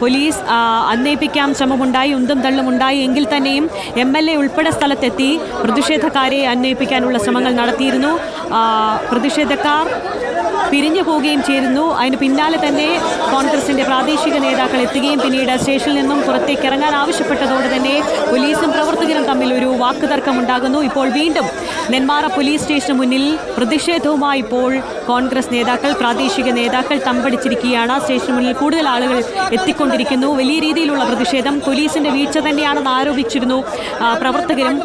Police ആ, ശ്രമമുണ്ടായി ഉന്തും തള്ളുമുണ്ടായി എങ്കിൽ തന്നെയും എം എൽ എ ഉൾപ്പെടെ സ്ഥലത്തെത്തി പ്രതിഷേധക്കാരെ അന്വയിപ്പിക്കാനുള്ള ശ്രമങ്ങൾ നടത്തിയിരുന്നു. പ്രതിഷേധക്കാർ പിരിഞ്ഞു പോവുകയും ചെയ്തിരുന്നു. അതിന് പിന്നാലെ തന്നെ കോൺഗ്രസിന്റെ പ്രാദേശിക നേതാക്കൾ എത്തുകയും പിന്നീട് സ്റ്റേഷനിൽ നിന്നും പുറത്തേക്ക് ഇറങ്ങാൻ ആവശ്യപ്പെട്ടതോടെ തന്നെ പോലീസും പ്രവർത്തകരും തമ്മിൽ ഒരു വാക്കുതർക്കമുണ്ടാകുന്നു. ഇപ്പോൾ വീണ്ടും നെന്മാറ പോലീസ് സ്റ്റേഷന് മുന്നിൽ പ്രതിഷേധവുമായി ഇപ്പോൾ കോൺഗ്രസ് നേതാക്കൾ പ്രാദേശിക നേതാക്കൾ തമ്പടിച്ചിരിക്കുകയാണ്. സ്റ്റേഷന് മുന്നിൽ കൂടുതൽ ആളുകൾ എത്തിക്കൊണ്ടിരിക്കുന്നു. വലിയ രീതിയിലുള്ള പ്രതിഷേധം പോലീസിന്റെ വീഴ്ച തന്നെയാണെന്ന് ആരോപിച്ചിരുന്നു. പ്രവർത്തകരും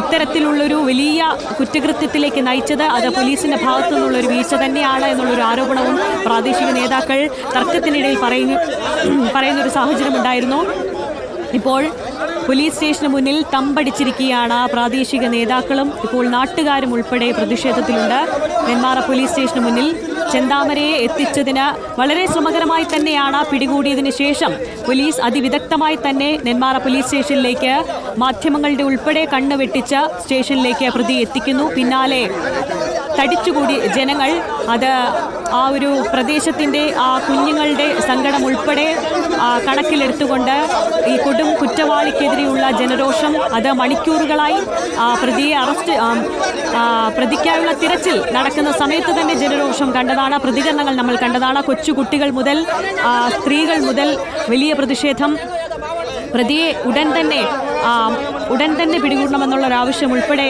ഇത്തരത്തിലുള്ളൊരു വലിയ കുറ്റകൃത്യത്തിലേക്ക് നയിച്ചത് അത് പോലീസിന്റെ ഭാഗത്തു നിന്നുള്ള ഒരു വീഴ്ച തന്നെയാണ് എന്നുള്ളൊരു ആരോപണവും പ്രാദേശിക നേതാക്കൾ തർക്കത്തിനിടയിൽ പറയുന്നു പറയുന്നൊരു സാഹചര്യം ഉണ്ടായിരുന്നു ഇപ്പോൾ പോലീസ് സ്റ്റേഷന് മുന്നിൽ തമ്പടിച്ചിരിക്കുകയാണ് പ്രാദേശിക നേതാക്കളും. ഇപ്പോൾ നാട്ടുകാരും ഉൾപ്പെടെ പ്രതിഷേധത്തിലുണ്ട്. നെന്മാറ പോലീസ് സ്റ്റേഷന് മുന്നിൽ ചെന്താമരയെ എത്തിച്ചതിന് വളരെ ശ്രമകരമായി തന്നെയാണ് പിടികൂടിയതിന് ശേഷം പോലീസ് അതിവിദഗ്ധമായി തന്നെ നെന്മാറ പോലീസ് സ്റ്റേഷനിലേക്ക് മാധ്യമങ്ങളുടെ ഉൾപ്പെടെ കണ്ണ് വെട്ടിച്ച് സ്റ്റേഷനിലേക്ക് പ്രതി എത്തിക്കുന്നു. പിന്നാലെ തടിച്ചുകൂടി ജനങ്ങൾ അത് ആ ഒരു പ്രദേശത്തിന്റെ ആ കുഞ്ഞുങ്ങളുടെ സങ്കടം ഉൾപ്പെടെ കണക്കിലെടുത്തുകൊണ്ട് ഈ കൊടും കുറ്റവാളിക്കെതിരെയുള്ള ജനരോഷം അത് മണിക്കൂറുകളായി പ്രതിയെ അറസ്റ്റ് പ്രതിക്കായുള്ള തിരച്ചിൽ നടക്കുന്ന സമയത്ത് തന്നെ ജനരോഷം കണ്ടതാണ്. പ്രതികരണങ്ങൾ നമ്മൾ കണ്ടതാണ്. കൊച്ചു കുട്ടികൾ മുതൽ സ്ത്രീകൾ മുതൽ വലിയ പ്രതിഷേധം. പ്രതിയെ ഉടൻ തന്നെ ഉടൻ തന്നെ പിടികൂടണമെന്നുള്ള ഒരു ആവശ്യം ഉൾപ്പെടെ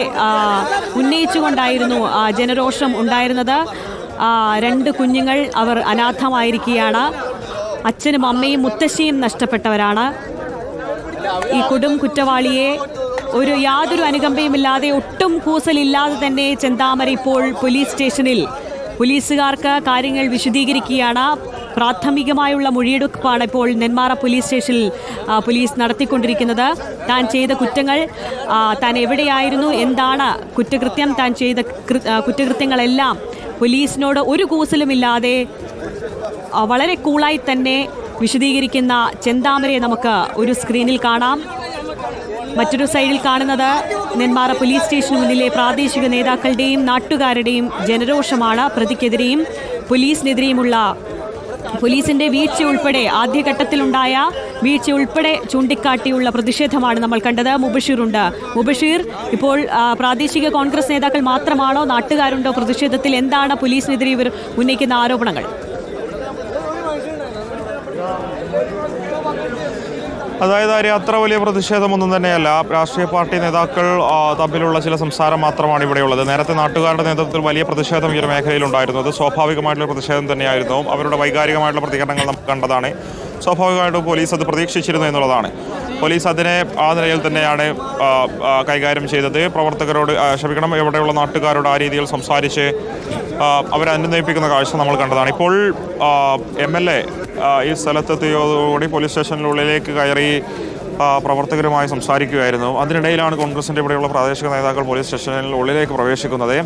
ഉന്നയിച്ചുകൊണ്ടായിരുന്നു ജനരോഷം ഉണ്ടായിരുന്നത്. രണ്ട് കുഞ്ഞുങ്ങൾ അവർ അനാഥമായിരിക്കുകയാണ്. അച്ഛനും അമ്മയും മുത്തശ്ശിയും നഷ്ടപ്പെട്ടവരാണ്. ഈ കൊടും കുറ്റവാളിയെ ഒരു യാതൊരു അനുകമ്പയുമില്ലാതെ ഒട്ടും കൂസലില്ലാതെ തന്നെ ചെന്താമര ഇപ്പോൾ പോലീസ് സ്റ്റേഷനിൽ. പോലീസുകാർക്ക് കാര്യങ്ങൾ വിശദീകരിക്കുകയാണ്. പ്രാഥമികമായുള്ള മൊഴിയെടുപ്പാണ് ഇപ്പോൾ നെന്മാറ പോലീസ് സ്റ്റേഷനിൽ പോലീസ് നടത്തിക്കൊണ്ടിരിക്കുന്നത്. താൻ ചെയ്ത കുറ്റങ്ങൾ താൻ എവിടെയായിരുന്നു എന്താണ് കുറ്റകൃത്യം താൻ ചെയ്ത കുറ്റകൃത്യങ്ങളെല്ലാം പോലീസിനോട് ഒരു കൂസലുമില്ലാതെ വളരെ കൂളായി തന്നെ വിശദീകരിക്കുന്ന ചെന്താമരയെ നമുക്ക് ഒരു സ്ക്രീനിൽ കാണാം. മറ്റൊരു സൈഡിൽ കാണുന്നത് നെന്മാറ പോലീസ് സ്റ്റേഷന് മുന്നിലെ പ്രാദേശിക നേതാക്കളുടെയും നാട്ടുകാരുടെയും ജനരോഷമാണ് പ്രതിക്കെതിരെയും പോലീസിനെതിരെയുമുള്ള പോലീസിന്റെ വീഴ്ച ഉൾപ്പെടെ ആദ്യഘട്ടത്തിലുണ്ടായ വീഴ്ച ഉൾപ്പെടെ ചൂണ്ടിക്കാട്ടിയുള്ള പ്രതിഷേധമാണ് നമ്മൾ കണ്ടത്. മുബഷീറുണ്ട്. മുബഷീർ ഇപ്പോൾ പ്രാദേശിക കോൺഗ്രസ് നേതാക്കൾ മാത്രമാണോ നാട്ടുകാരുണ്ടോ പ്രതിഷേധത്തിൽ? എന്താണ് പോലീസിനെതിരെ ഇവർ ഉന്നയിക്കുന്ന ആരോപണങ്ങൾ? അതായത് ആര്യ അത്ര വലിയ പ്രതിഷേധമൊന്നും തന്നെയല്ല. രാഷ്ട്രീയ പാർട്ടി നേതാക്കൾ തമ്മിലുള്ള ചില സംസാരം മാത്രമാണ് ഇവിടെയുള്ളത് നേരത്തെ നാട്ടുകാരുടെ നേതൃത്വത്തിൽ വലിയ പ്രതിഷേധം ഈ ഒരു മേഖലയിലുണ്ടായിരുന്നു അത് സ്വാഭാവികമായിട്ടുള്ള പ്രതിഷേധം തന്നെയായിരുന്നു. അവരുടെ വൈകാരികമായിട്ടുള്ള പ്രതികരണങ്ങൾ നമുക്ക് കണ്ടതാണ്. സ്വാഭാവികമായിട്ടും പോലീസ് അത് പ്രതീക്ഷിച്ചിരുന്നു എന്നുള്ളതാണ്. പോലീസ് അതിനെ ആ നിലയിൽ തന്നെയാണ് കൈകാര്യം ചെയ്തത്. പ്രവർത്തകരോട് ക്ഷമിക്കണം. ഇവിടെയുള്ള നാട്ടുകാരോട് ആ രീതിയിൽ സംസാരിച്ച് അവരെ അനുനയിപ്പിക്കുന്ന കാഴ്ച നമ്മൾ കണ്ടതാണ്. ഇപ്പോൾ എം എൽ എ ഈ സ്ഥലത്തെത്തിയതോടുകൂടി പോലീസ് സ്റ്റേഷനിലുള്ളിലേക്ക് കയറി പ്രവർത്തകരുമായി സംസാരിക്കുകയായിരുന്നു. അതിനിടയിലാണ് കോൺഗ്രസിന്റെ ഇവിടെയുള്ള പ്രാദേശിക നേതാക്കൾ പോലീസ് സ്റ്റേഷനിൽ ഉള്ളിലേക്ക് പ്രവേശിക്കുന്നത്.